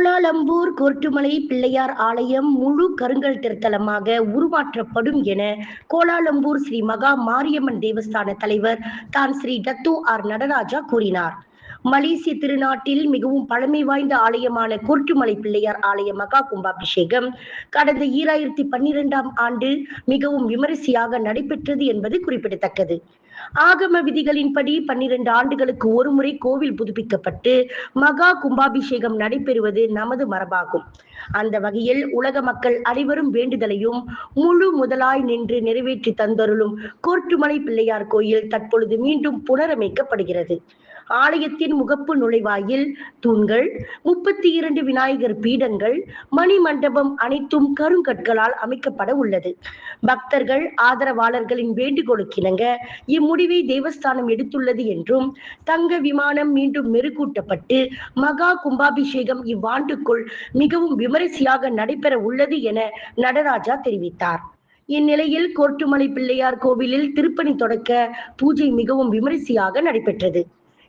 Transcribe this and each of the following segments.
Kuala Lumpur கோர்ட்டுமலை Pillaiyar ஆலயம் முழு கருங்கல் திருத்தலமாக உருமாற்றப்படும் என கோலாலம்பூர் ஸ்ரீ மகா மாரியம்மன் தேவஸ்தான தலைவர் தான் ஸ்ரீ தத்து ஆர் நடராஜா கூறினார். மலேசிய திருநாட்டில் மிகவும் பழமை வாய்ந்த ஆலயமான கோர்ட்டுமலை பிள்ளையார் ஆலய மகா கும்பாபிஷேகம் கடந்த ஈராயிரத்தி பன்னிரெண்டாம் ஆண்டு மிகவும் விமரிசையாக நடைபெற்றது என்பது குறிப்பிடத்தக்கது. ஆகம விதிகளின்படி பன்னிரண்டு ஆண்டுகளுக்கு ஒருமுறை கோவில் புதுப்பிக்கப்பட்டு மகா கும்பாபிஷேகம் நடைபெறுவது நமது மரபாகும். அந்த வகையில் உலக மக்கள் அனைவரும் வேண்டுதலையும் முழு முதலாய் நின்று நிறைவேற்றி தந்தருளும் கோர்ட்டுமலை பிள்ளையார் கோயில் தற்பொழுது மீண்டும் புனரமைக்கப்படுகிறது. ஆலயத்தின் முகப்பு நுழைவாயில் தூண்கள் முப்பத்தி இரண்டு விநாயகர் பீடங்கள் மணி மண்டபம் அனைத்தும் கருங்கற்களால் அமைக்கப்பட உள்ளது. பக்தர்கள் ஆதரவாளர்களின் வேண்டுகோளுக்கிணங்க இம்முடிவை தேவஸ்தானம் எடுத்துள்ளது என்றும் தங்க விமானம் மீண்டும் மெருகூட்டப்பட்டு மகா கும்பாபிஷேகம் இவ்வாண்டுக்குள் மிகவும் விமரிசையாக நடைபெற உள்ளது என நடராஜா தெரிவித்தார். இந்நிலையில் கோட்டுமலை பிள்ளையார் கோவிலில் திருப்பணி தொடக்க பூஜை மிகவும் விமரிசையாக நடைபெற்றது.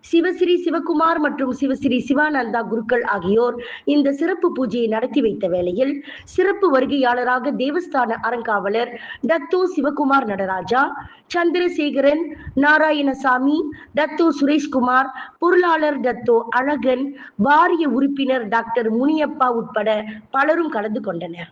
சிவஸ்ரீ சிவகுமார் மற்றும் சிவஸ்ரீ சிவானந்தா குருக்கள் ஆகியோர் இந்த சிறப்பு பூஜையை நடத்தி வைத்த வேளையில் சிறப்பு வருகையாளராக தேவஸ்தான அறங்காவலர் தத்தோ சிவகுமார் நடராஜா சந்திரசேகரன் நாராயணசாமி தத்தோ சுரேஷ்குமார் பொருளாளர் தத்தோ அழகன் வாரிய உறுப்பினர் டாக்டர் முனியப்பா உட்பட பலரும் கலந்து கொண்டனர்.